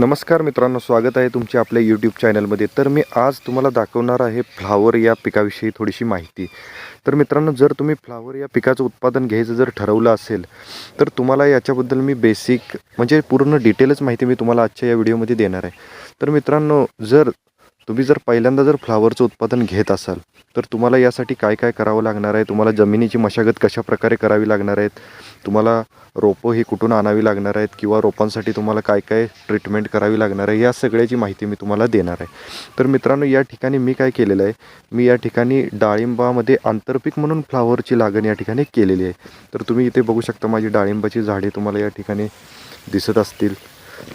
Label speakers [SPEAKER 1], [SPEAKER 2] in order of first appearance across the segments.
[SPEAKER 1] नमस्कार मित्रांनो स्वागत आहे तुमचे आपल्या यूट्यूब चॅनलमध्ये तर मी आज तुम्हाला दाखवणार आहे फ्लावर या पिकाविषयी थोडीशी माहिती. तर मित्रांनो जर तुम्ही फ्लावर या पिकाचं उत्पादन घ्यायचं जर ठरवलं असेल तर तुम्हाला याच्याबद्दल मी बेसिक म्हणजे पूर्ण डिटेलच माहिती मी तुम्हाला आजच्या या व्हिडिओमध्ये देणार आहे. तर मित्रांनो जर तुम्ही जर पहिल्यांदा जर फ्लावरचं उत्पादन घेत असाल तर तुम्हाला यासाठी काय काय करावं लागणार आहे? तुम्हाला जमिनीची मशागत कशा प्रकारे करावी लागणार आहेत? तुम्हाला रोपं ही कुठून आणावी लागणार आहेत? किंवा रोपांसाठी तुम्हाला काय काय ट्रीटमेंट करावी लागणार आहे? या सगळ्याची माहिती मी तुम्हाला देणार आहे. तर मित्रांनो या ठिकाणी मी काय केलेलं आहे? मी या ठिकाणी डाळिंबामध्ये आंतरपीक म्हणून फ्लावरची लागण या ठिकाणी केलेली आहे. तर तुम्ही इथे बघू शकता माझी डाळिंबाची झाडे तुम्हाला या ठिकाणी दिसत असतील.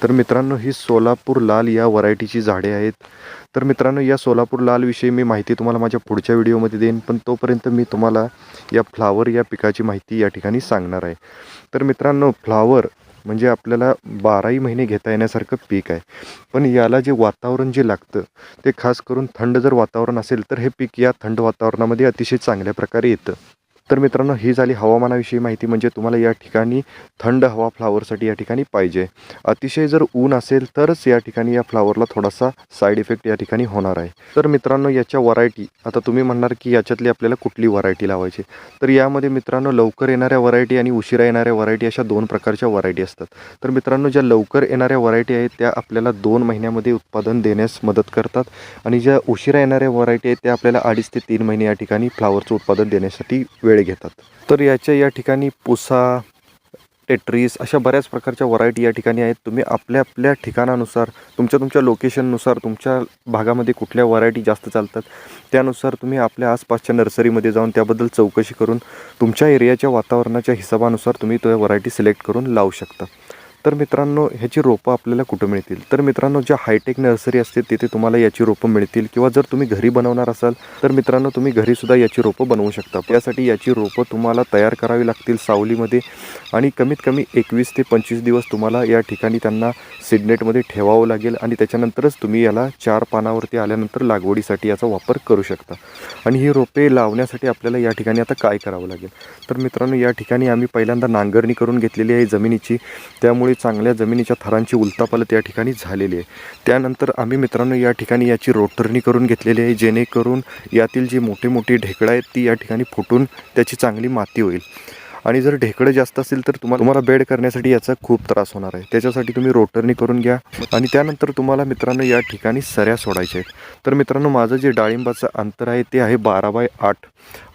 [SPEAKER 1] तर मित्रांनो ही सोलापूर लाल या व्हरायटीची झाडे आहेत. तर मित्रांनो या सोलापूर लालविषयी मी माहिती तुम्हाला माझ्या पुढच्या व्हिडिओमध्ये देईन पण तोपर्यंत मी तुम्हाला या फ्लावर या पिकाची माहिती या ठिकाणी सांगणार आहे. तर मित्रांनो फ्लावर म्हणजे आपल्याला बाराही महिने घेता येण्यासारखं पीक आहे. पण याला जे वातावरण जे लागतं ते खास करून थंड जर वातावरण असेल तर हे पीक या थंड वातावरणामध्ये अतिशय चांगल्या प्रकारे येतं. तर मित्रांनो ही झाली हवामानाविषयी माहिती. म्हणजे तुम्हाला या ठिकाणी थंड हवा फ्लावरसाठी या ठिकाणी पाहिजे. अतिशय जर ऊन असेल तरच या ठिकाणी या फ्लावरला थोडासा साईड इफेक्ट या ठिकाणी होणार आहे. तर मित्रांनो याच्या व्हरायटी आता तुम्ही म्हणणार की याच्यातली आपल्याला कुठली व्हरायटी लावायची? तर यामध्ये मित्रांनो लवकर येणाऱ्या व्हरायटी आणि उशिरा येणाऱ्या व्हरायटी अशा दोन प्रकारच्या व्हरायटी असतात. तर मित्रांनो ज्या लवकर येणाऱ्या व्हरायटी आहेत त्या आपल्याला दोन महिन्यामध्ये उत्पादन देण्यास मदत करतात. आणि ज्या उशिरा येणाऱ्या व्हरायटी आहेत त्या आपल्याला अडीच ते तीन महिने या ठिकाणी फ्लावरचं उत्पादन देण्यासाठी वेळ घेतात. तर याच्या या ठिकाणी पुसा टेट्रीस अशा बऱ्याच प्रकारच्या व्हरायटी या ठिकाणी आहेत. तुम्ही आपल्या आपल्या ठिकाणानुसार तुमच्या तुमच्या लोकेशननुसार तुमच्या भागामध्ये कुठल्या व्हरायटी जास्त चालतात त्यानुसार तुम्ही आपल्या आसपासच्या नर्सरीमध्ये जाऊन त्याबद्दल चौकशी करून तुमच्या एरियाच्या वातावरणाच्या हिशोबानुसार तुम्ही तो व्हरायटी सिलेक्ट करून लावू शकता. तर मित्रांनो ह्याची रोपं आपल्याला कुठं मिळतील? तर मित्रांनो ज्या हायटेक नर्सरी असते तिथे तुम्हाला याची रोपं मिळतील. किंवा जर तुम्ही घरी बनवणार असाल तर मित्रांनो तुम्ही घरीसुद्धा याची रोपं बनवू शकता. त्यासाठी याची रोपं तुम्हाला तयार करावी लागतील सावलीमध्ये. आणि कमीत कमी एकवीस ते पंचवीस दिवस तुम्हाला या ठिकाणी त्यांना सिडनेटमध्ये ठेवावं लागेल. आणि त्याच्यानंतरच तुम्ही याला चार पानावरती आल्यानंतर लागवडीसाठी याचा वापर करू शकता. आणि ही रोपे लावण्यासाठी आपल्याला या ठिकाणी आता काय करावं लागेल? तर मित्रांनो या ठिकाणी आम्ही पहिल्यांदा नांगरणी करून घेतलेली आहे जमिनीची. त्यामुळे चांगल्या जमिनीच्या थरांची उलतापालत या ठिकाणी झालेली आहे. त्यानंतर आम्ही मित्रांनो या ठिकाणी याची रोटरणी करून घेतलेली आहे जेणेकरून यातील जी मोठी मोठी ढेकळं आहेत ती या ठिकाणी फुटून त्याची चांगली माती होईल. आणि जर ढेकळं जास्त असेल तर तुम्हाला तुम्हाला बेड करण्यासाठी याचा खूप त्रास होणार आहे. त्याच्यासाठी तुम्ही रोटरनी करून घ्या. आणि त्यानंतर तुम्हाला मित्रांनो या ठिकाणी सऱ्या सोडायच्या आहेत. तर मित्रांनो माझं जे डाळिंबाचं अंतर आहे ते आहे बारा बाय आठ.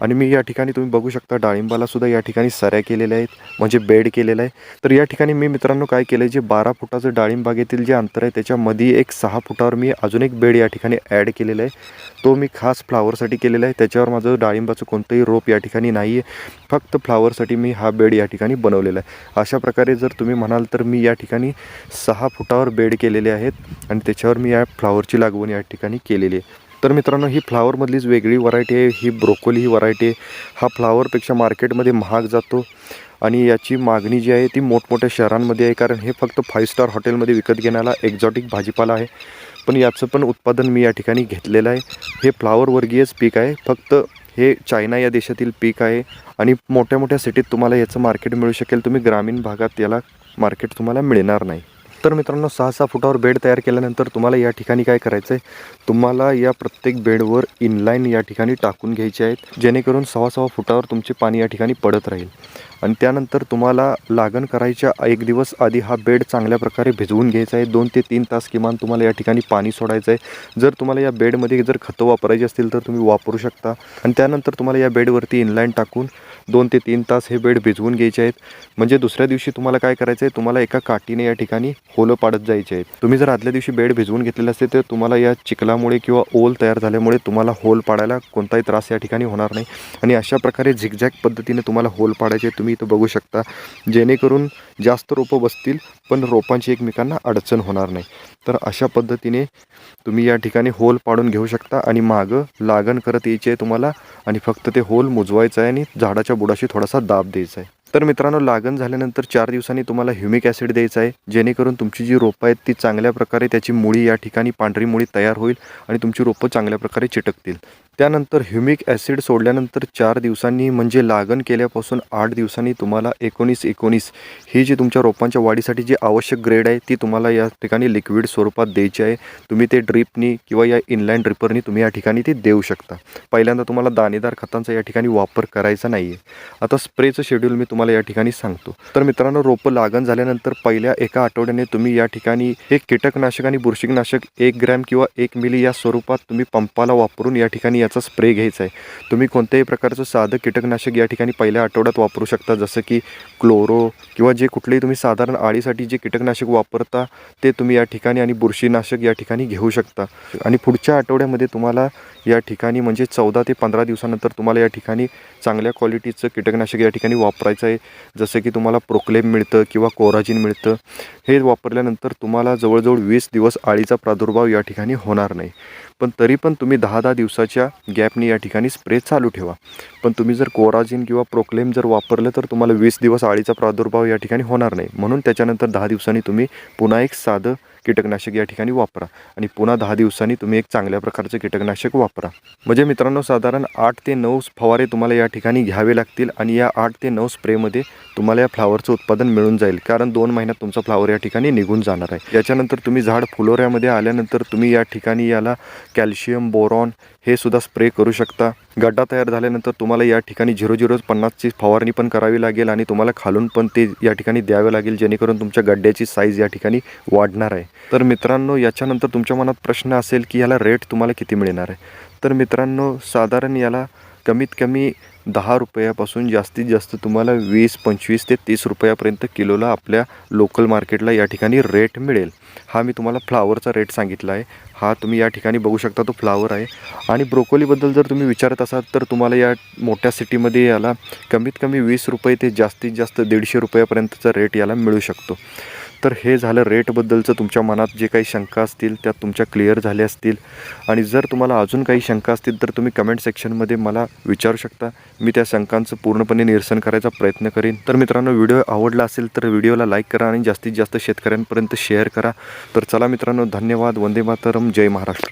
[SPEAKER 1] आणि मी या ठिकाणी तुम्ही बघू शकता डाळिंबाला सुद्धा या ठिकाणी सऱ्या केलेल्या आहेत म्हणजे बेड केलेला आहे. तर या ठिकाणी मी मित्रांनो काय केलं आहे जे बारा फुटाचं डाळिंबागेतील जे अंतर आहे त्याच्यामध्ये एक सहा फुटावर मी अजून एक बेड या ठिकाणी ॲड केलेला आहे. तो मी खास फ्लावरसाठी केलेला आहे. त्याच्यावर माझं डाळिंबाचं कोणतंही रोप या ठिकाणी नाही आहे फक्त फ्लावरसाठी मी हा बेड या ठिकाणी बनवलेला आहे. अशा प्रकारे जर तुम्ही म्हणाल तर मी या ठिकाणी सहा फुटावर बेड केलेले आहेत आणि त्याच्यावर मी या फ्लावरची लागवण या ठिकाणी केलेली आहे. तर मित्रांनो ही फ्लावरमधलीच वेगळी व्हरायटी आहे. ही ब्रोकोली ही व्हरायटी आहे. हा फ्लावरपेक्षा मार्केटमध्ये महाग जातो आणि याची मागणी जी आहे ती मोठमोठ्या शहरांमध्ये आहे. कारण हे फक्त फाईव्ह स्टार हॉटेलमध्ये विकत घेण्याला एक्झॉटिक भाजीपाला आहे. पण याचं पण उत्पादन मी या ठिकाणी घेतलेलं आहे. हे फ्लावर वर्गीयच पीक आहे. फक्त हे चायना या देशातील पीक आहे आणि मोठ्या मोठ्या सिटीत तुम्हाला याचं मार्केट मिळू शकेल. तुम्ही ग्रामीण भागात याला मार्केट तुम्हाला मिळणार नाही. तर मित्रांनो सहा सहा फुटावर बेड तयार केल्यानंतर तुम्हाला या ठिकाणी काय करायचं आहे तुम्हाला या प्रत्येक बेडवर इनलाईन या ठिकाणी टाकून घ्यायचे आहेत जेणेकरून सव्वा सव्वा फुटावर तुमचे पाणी या ठिकाणी पडत राहील. आणि त्यानंतर तुम्हाला लागण करायच्या एक दिवस आधी हा बेड चांगल्या प्रकारे भिजवून घ्यायचा आहे. दोन ते तीन तास किमान तुम्हाला या ठिकाणी पाणी सोडायचं आहे. जर तुम्हाला या बेडमध्ये जर खतं वापरायची असतील तर तुम्ही वापरू शकता. आणि त्यानंतर तुम्हाला या बेडवरती इनलाईन टाकून दोन ते तीन तास हे बेड भिजवून घ्यायचे आहेत. म्हणजे दुसऱ्या दिवशी तुम्हाला काय करायचं आहे? तुम्हाला एका काठीने या ठिकाणी होलं पाडत जायचे आहेत. तुम्ही जर आदल्या दिवशी बेड भिजवून घेतलेलं असते तर तुम्हाला या चिखलामुळे किंवा ओल तयार झाल्यामुळे तुम्हाला होल पाडायला कोणताही त्रास या ठिकाणी होणार नाही. आणि अशा प्रकारे झिकझॅक पद्धतीने तुम्हाला होल पाडायचे तुम्ही तुम्ही इथं बघू शकता. जेणेकरून जास्त रोपं बसतील पण रोपांची एकमेकांना अडचण होणार नाही. तर अशा पद्धतीने तुम्ही या ठिकाणी होल पाडून घेऊ शकता आणि मागं लागण करत यायची आहे तुम्हाला आणि फक्त ते होल मुजवायचं आहे आणि झाडाच्या बुडाशी थोडासा दाब द्यायचा आहे. तर मित्रांनो लागण झाल्यानंतर चार दिवसांनी तुम्हाला ह्युमिक ॲसिड द्यायचं आहे जेणेकरून तुमची जी रोपं आहेत ती चांगल्या प्रकारे त्याची मुळी या ठिकाणी पांढरी मुळी तयार होईल आणि तुमची रोपं चांगल्या प्रकारे चिटकतील. त्यानंतर ह्युमिक ॲसिड सोडल्यानंतर चार दिवसांनी म्हणजे लागण केल्यापासून आठ दिवसांनी तुम्हाला एकोणीस एकोणीस ही जी तुमच्या रोपांच्या वाढीसाठी जी आवश्यक ग्रेड आहे ती तुम्हाला या ठिकाणी लिक्विड स्वरूपात द्यायची आहे. तुम्ही ते ड्रिपनी किंवा या इनलाईन ड्रिपरनी तुम्ही या ठिकाणी ती देऊ शकता. पहिल्यांदा तुम्हाला दाणेदार खतांचा या ठिकाणी वापर करायचा नाही आहे आता स्प्रेचं शेड्यूल मी तुम्हाला या ठिकाणी सांगतो. तर मित्रांनो रोपं लागण झाल्यानंतर पहिल्या एका आठवड्याने तुम्ही या ठिकाणी हे कीटकनाशक आणि बुरशीनाशक एक ग्रॅम किंवा एक मिली या स्वरूपात तुम्ही पंपाला वापरून या ठिकाणी याचा स्प्रे घ्यायचा आहे. तुम्ही कोणत्याही प्रकारचं साधं कीटकनाशक या ठिकाणी पहिल्या आठवड्यात वापरू शकता. जसं की क्लोरो किंवा जे कुठलेही तुम्ही साधारण आळीसाठी जे कीटकनाशक वापरता ते तुम्ही या ठिकाणी आणि बुरशीनाशक या ठिकाणी घेऊ शकता. आणि पुढच्या आठवड्यामध्ये तुम्हाला या ठिकाणी म्हणजे चौदा ते पंधरा दिवसानंतर तुम्हाला या ठिकाणी चांगल्या क्वालिटीचं कीटकनाशक या ठिकाणी वापरायचं आहे. जसं की तुम्हाला प्रोक्लेम मिळतं किंवा कोराजिन मिळतं हे वापरल्यानंतर तुम्हाला जवळजवळ वीस दिवस आळीचा प्रादुर्भाव या ठिकाणी होणार नाही. पण तरी पण तुम्ही दहा दहा दिवसाच्या गॅपनी या ठिकाणी स्प्रे चालू ठेवा. पण तुम्ही जर कोराजिन किंवा प्रोक्लेम जर वापरलं तर तुम्हाला वीस दिवस आळीचा प्रादुर्भाव या ठिकाणी होणार नाही. म्हणून त्याच्यानंतर दहा दिवसांनी तुम्ही पुन्हा एक साधं कीटकनाशक या ठिकाणी वापरा. आणि पुन्हा दहा दिवसांनी तुम्ही एक चांगल्या प्रकारचं कीटकनाशक वापरा. म्हणजे मित्रांनो साधारण आठ ते नऊ फवारे तुम्हाला या ठिकाणी घ्यावे लागतील आणि या आठ ते नऊ स्प्रेमध्ये तुम्हाला या फ्लावरचं उत्पादन मिळून जाईल. कारण दोन महिन्यात तुमचा फ्लावर या ठिकाणी निघून जाणार आहे. याच्यानंतर तुम्ही झाड फुलोऱ्यामध्ये आल्यानंतर तुम्ही या ठिकाणी याला कॅल्शियम बोरॉन हे सुद्धा स्प्रे करू शकता. गड्डा तयार झाल्यानंतर तुम्हाला या ठिकाणी झिरो झिरो पन्नासची फवारणी पण करावी लागेल आणि तुम्हाला खालून पण ते या ठिकाणी द्यावे लागेल जेणेकरून तुमच्या गड्ड्याची साईज या ठिकाणी वाढणार आहे. तर मित्रांनो याच्यानंतर तुमच्या मनात प्रश्न असेल की याला रेट तुम्हाला किती मिळणार आहे? तर मित्रांनो साधारण याला कमीत कमी दहा रुपयापासून जास्तीत जास्त तुम्हाला वीस पंचवीस ते तीस रुपयापर्यंत किलोला आपल्या लोकल मार्केटला या ठिकाणी रेट मिळेल. हा मी तुम्हाला फ्लावरचा रेट सांगितला आहे. हा तुम्ही या ठिकाणी बघू शकता तो फ्लावर आहे. आणि ब्रोकोलीबद्दल जर तुम्ही विचारत असाल तर तुम्हाला या मोठ्या सिटीमध्ये याला कमीत कमी वीस रुपये ते जास्तीत जास्त दीडशे रुपयापर्यंतचा रेट याला मिळू शकतो. तर हे झालं रेटबद्दलचं तुमच्या मनात जे काही शंका असतील त्या तुमच्या क्लिअर झाल्या असतील. आणि जर तुम्हाला अजून काही शंका असतील तर तुम्ही कमेंट सेक्शनमध्ये मला विचारू शकता. मी त्या शंकांचं पूर्णपणे निरसन करायचा प्रयत्न करीन. तर मित्रांनो व्हिडिओ आवडला असेल तर व्हिडिओला लाईक करा आणि जास्तीत जास्त शेतकऱ्यांपर्यंत शेअर करा. तर चला मित्रांनो धन्यवाद. वंदे मातरम. जय महाराष्ट्र.